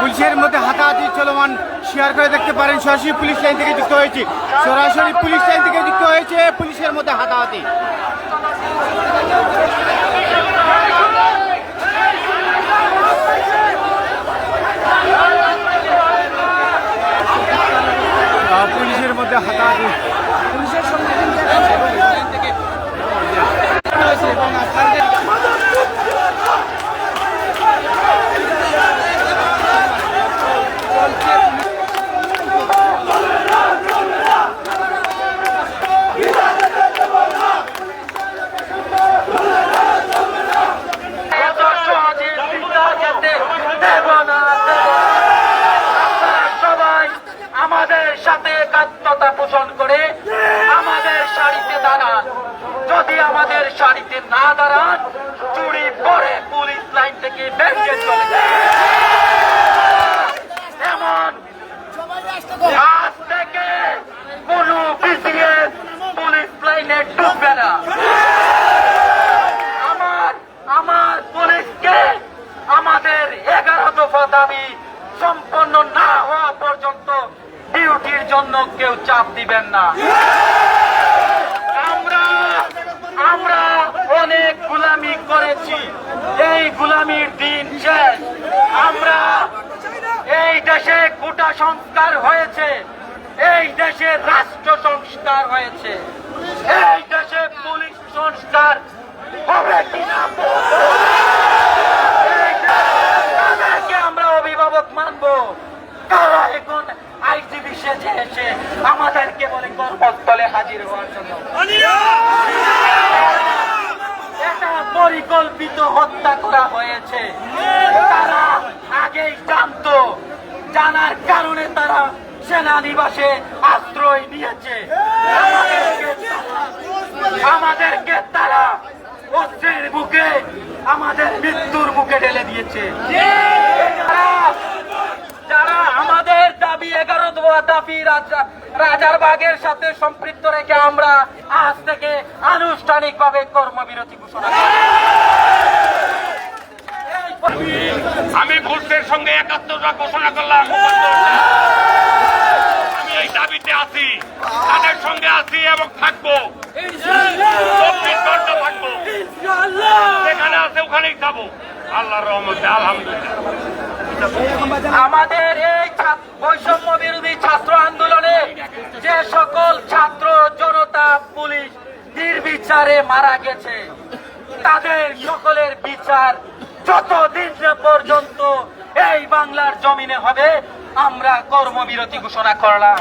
পুলিশের মধ্যে হাতাহাতি চলমান শেয়ার করে দেখতে পারেন, সরাসরি পুলিশ লাইন থেকে যুক্ত হয়েছে। সরাসরি পুলিশ লাইন থেকে যুক্ত হয়েছে, পুলিশের মধ্যে হাতাহাতি। আহ, পুলিশের মধ্যে হাতাহাতি সবাই আমাদের সাথে একাত্মতা পোষণ করে আমাদের শাড়িতে দাঁড়ান। যদি আমাদের শাড়িতে না দাঁড়ান, চুরি পরে পুলিশ লাইন থেকে বেরিয়ে চলে যায় এমন আজ থেকে কোন বিসিএস পুলিশ লাইনে ঢুকবে না আমার আমার পুলিশকে আমাদের এগারো দফা দাবি সম্পন্ন না হওয়া পর্যন্ত ডিউটির জন্য কেউ চাপ দিবেন না। আমরা আমরা অনেক গুলামি করেছি। এই গুলামির দিন শেষ। আমরা এই দেশে কোটা সংস্কার হয়েছে। এই দেশে রাষ্ট্র সংস্কার হয়েছে। এই দেশে পুলিশ সংস্কার হবে কিনা এই দেশে কাদেরকে আমরা কারা এখন আইজিবি সেজে এসে আমাদেরকে বলে কর্মস্থলে হাজির হওয়ার জন্য। এটা পরিকল্পিত হত্যা করা হয়েছে। তারা আগেই জানতো, জানার কারণে তারা সেনানিবাসে আশ্রয় নিয়েছে। আমাদেরকে তারা- আমাদেরকে তারা অস্ত্রের বুকে আমাদের মৃত্যুর বুকে ঢেলে দিয়েছে যারা- যারা আমাদের দাবি রাজার বাগের সাথে সম্পৃক্ত রেখে আমরা আজ থেকে আনুষ্ঠানিকভাবে কর্মবিরতি ঘোষণা। আমি পুলিশের সঙ্গে একাত্মতা ঘোষণা করলাম। আমি এই দাবিতে আছি, তাদের সঙ্গে আছি এবং থাকব। থাকব। যেখানে আছে ওখানেই যাব আল্লাহর রহমতে, আলহামদুলিল্লাহ। আমাদের এই বৈষম্য বিরোধী ছাত্র আন্দোলনে যে সকল ছাত্র, জনতা, পুলিশ নির্বিচারে মারা গেছে, তাদের সকলের বিচার যতদিন পর্যন্ত এই বাংলার জমিনে হবে, আমরা কর্মবিরতি ঘোষণা করলাম।